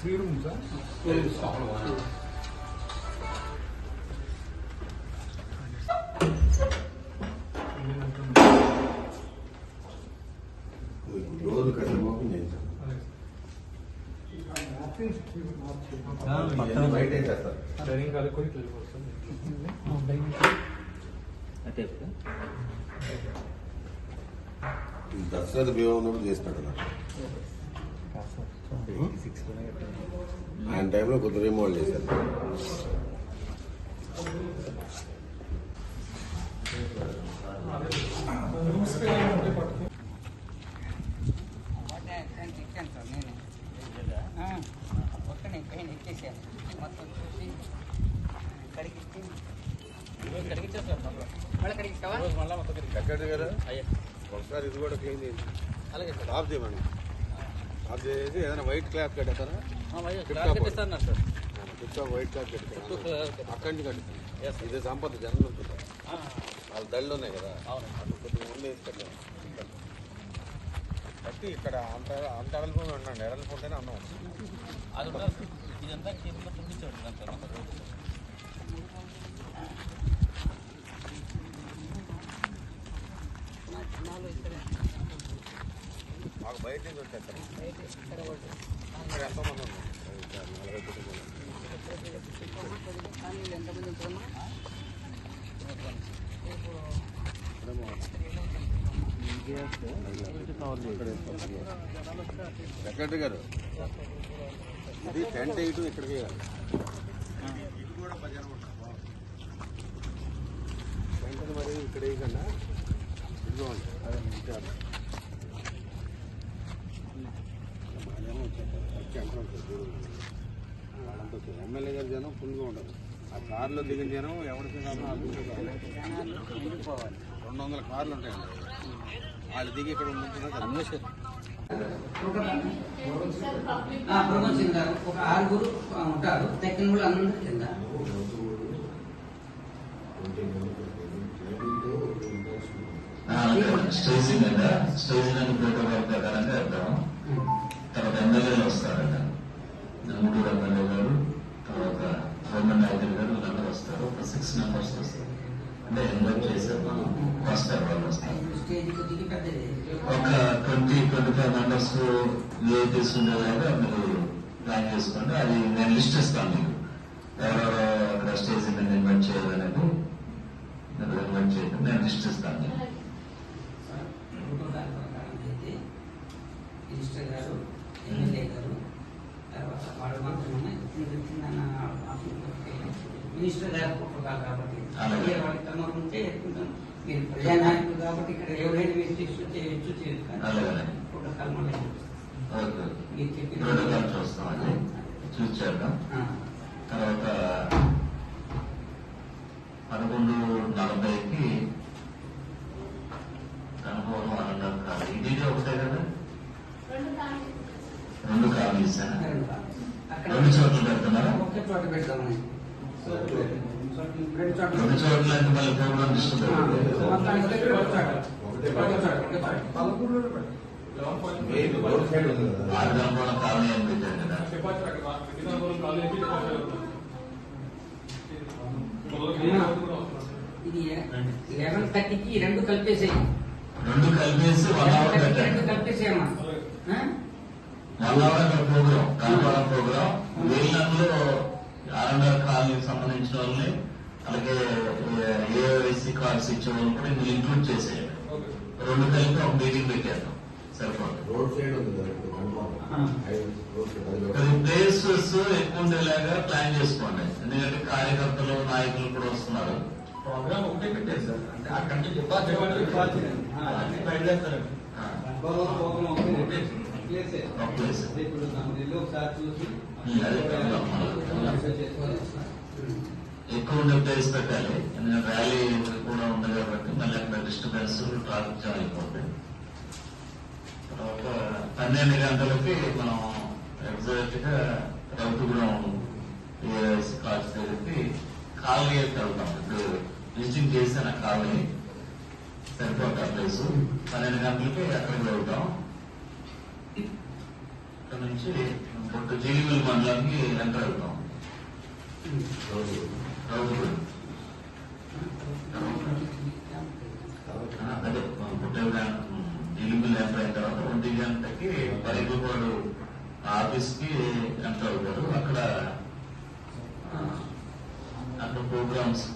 Three రూమ్సా బయట వేసేస్తారు dining భీమా ఉన్నప్పుడు చేస్తాడు అన్న. ఆయన టైంలో కొత్త రిమోడల్ చేశారు. ఒక్కనే పైన ఎక్కేసాను మొత్తం చూసి మళ్ళీ కడిగిస్తావా సెక్రటరీ గారు ఒకసారి ఇది కూడా క్లీన్ చేయండి. అలాగే సార్. ఆఫ్ చేయమని. చేసి ఏదైనా వైట్ క్లాత్ చుట్టూ వైట్ క్లాత్ చుట్టూ అక్కడి నుంచి కట్టిస్తాను ఇది సంపద జనం ఉంటుంది వాళ్ళ దళ్ళు ఉన్నాయి కదా. కొద్దిగా ఉండేది కట్టాం కట్టి ఇక్కడ అంత అంత అడలిపో ఉండండి. ఎడలిపో ఉంటేనే అన్నం. అది. ఇదంతా చేతిలో తుండిచ్చాడు సార్ మొత్తం రోజు. నా చిన్నాలు ఇక్కడే మాకు బయట నుంచి వచ్చేస్తారు ఇక్కడ ఎంతమంది ఉన్నారు నలభై కుటుంబాలు సెక్రటరీ గారు ఇది టెంట్ వేయటం ఇక్కడికి ఇది కూడా టెంట్ మరి ఇక్కడ వేయకుండా ఇదిగోండి. అదే ఎమ్మెల్యే గారు జనం ఫుల్గా ఉండదు ఆ కార్లో దిగిన జనం ఎవరికి రెండు వందల కార్లు ఉంటాయండి వాళ్ళు దిగి ఇక్కడ ఉంటుందో గారు ఒక ఆరుగురు ఉంటారు తక్కిన వాళ్ళు అందరూ కింద స్టేజింగ్ మీద స్టేజింగ్ అని ప్రోటోకాల్ ప్రకారంగా వెళ్తాము. తర్వాత ఎమ్మెల్యేలు వస్తారట నలుగురు ఎమ్మెల్యే గారు తర్వాత గవర్నమెంట్ నాయకులు గారు వీళ్ళందరూ వస్తారు. ఒక సిక్స్ మెంబర్స్ వస్తారు. అంటే ఇన్వైట్ చేశారు వస్తారు వాళ్ళు వస్తారు. ఒక twenty twenty five members VIPs ఉండేలాగా మీరు ప్లాన్ చేసుకోండి. అది నేను లిస్ట్ ఇస్తాను మీకు. ఎవరెవరో అక్కడ స్టేజ్ నేను ఇన్వైట్ చేయాలనేది మీరు ఇన్వైట్ చేయడం నేను లిస్ట్ ఇస్తాను మీకు. ప్రోటోకాల్ ప్రకారం అయితే మినిస్టర్ గారు ఎమ్మెల్యే గారు తర్వాత వాళ్ళు మాత్రమే కింద మినిస్టర్ గారు ప్రోటోకాల్ కాబట్టి తమరు ఉంటే మీరు ప్రజానాయకులు కాబట్టి ఇక్కడ ఎవరైనా మీరు తీసుకొని చేయొచ్చు చేయొచ్చు. ప్రోటోకాల్ మళ్ళీ మీరు చెప్పిన చూస్తామండి. తర్వాత పదకొండు నలభైకి కనుకోవడం అనంతం కాదు. ఇది ఒకటే కదా? రెండు కాలు ఇస్తాను అక్కడ రెండు చోట్ల పెడుతున్నారా? ఒకే చోట పెడతామని రెండు చోట్ల రెండు చోట్ల అయితే మళ్ళీ ప్రోగ్రామ్ డిస్టర్బ్ మొత్తానికి ఒక చోట. ఒకటే ఒక చోట, ఒక చోట. పదకొండులో పెట్టండి eleven point main road side ఉంది కదా ఆరు గంటల కాలనీ అని పెట్టారు కదా డిపాజిట్ అక్కడ విజయనగరం కాలేజీ డిపాజిట్ ఇది లెవెన్ థర్టీకి ఈ రెండు కలిపేసేయి రెండు కలిపేసి వన్ లెవెన్ అవర్ థర్టీకి రెండు పెట్టండి కలిపేసేయమ్మా ఆ? వన్ అవర్ అక్కడ ప్రోగ్రామ్ కనపడం ప్రోగ్రామ్ వెళ్ళినందులో ఆర్ఎన్ఆర్ కాలనీకి సంబంధించిన వాళ్ళని అలాగే ఏఐసి కార్డ్స్ ఇచ్చే వాళ్ళు కూడా ఇందులో ఇంక్లూడ్ చేసేయండి. రెండు కలిపి ఒక మీటింగ్ పెట్టేద్దాం. ప్లేసెస్ ఎక్కువ ఉండేలాగా ప్లాన్ చేసుకోండి. ఎందుకంటే కార్యకర్తలు నాయకులు కూడా వస్తున్నారు. ప్రోగ్రామ్ ఒకటే పెట్టారు సార్. అంటే అక్కడ నుంచి డిపాజిట్ డిపాజిట్. డిపాజిట్. బయలుదేరుతారు. ఒకటే. ఇప్పుడు ఒకసారి చూసి. ఎక్కువ ఉండే ప్లేస్ పెట్టాలి ఎందుకంటే ర్యాలీ కూడా ఉంది కాబట్టి మళ్ళీ అక్కడ డిస్టర్బెన్స్ ట్రాఫిక్ జామ్ అయిపోతుంది తర్వాత పన్నెండు గంటలకి మనం ఎగ్జాక్ట్గా రౌతుగూడెం ఏఎస్ కాలేజ్ దగ్గరికి కాలనీ వెళ్తాం ఇప్పుడు విజిటింగ్ చేసిన కాలనీ సరిపోతా ప్లేస్ పన్నెండు గంటలకి అక్కడికి వెళ్తాం ఇక్కడ నుంచి పొట్టు జీలిమిల్ మండలానికి ఎంటర్ అవుతాం రౌతులు అదే పుట్టే జీలిమిల్ ఎంటర్ అయిన తర్వాత ఒంటి గంటకి పైపుపాడు ఆఫీస్కి ఎంటర్ అవుతారు అక్కడ అక్కడ ప్రోగ్రామ్స్